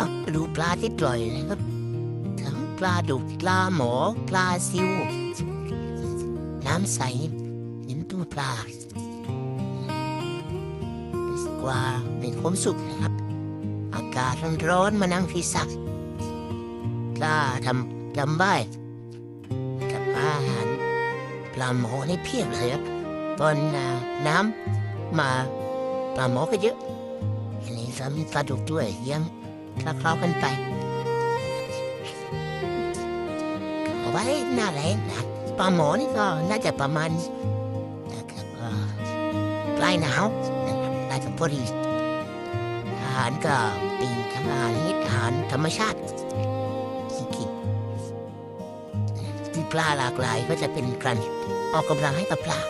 อะดูปลาที่ปล่อยนะครับ ทั้งปลาดุกปลาหมอปลาซิว น้ำใสเห็นตัวปลากว่าเป็นความสุขนะครับ อากาศร้อนๆมานั่งที่สักกล้าทำลำบ้ายกับอาหารปลาหมอนี่เพียบเลยครับตอนน้ำมาปลาหมอก็เยอะ อันนี้ก็มีปลาดุกด้วยเลี้ยังคล้าๆกันไปเอาไว้หน้าแรงนะปลาหมอนี่ก็น่าจะประมาณนะครับปลายหนาวน่าจะพอดีอาหารก็เป็นทั้งอาหารนิดอาหารธรรมชาติจริงๆที่ปลาหลากหลายก็จะเป็นการออกกำลังให้กับปลา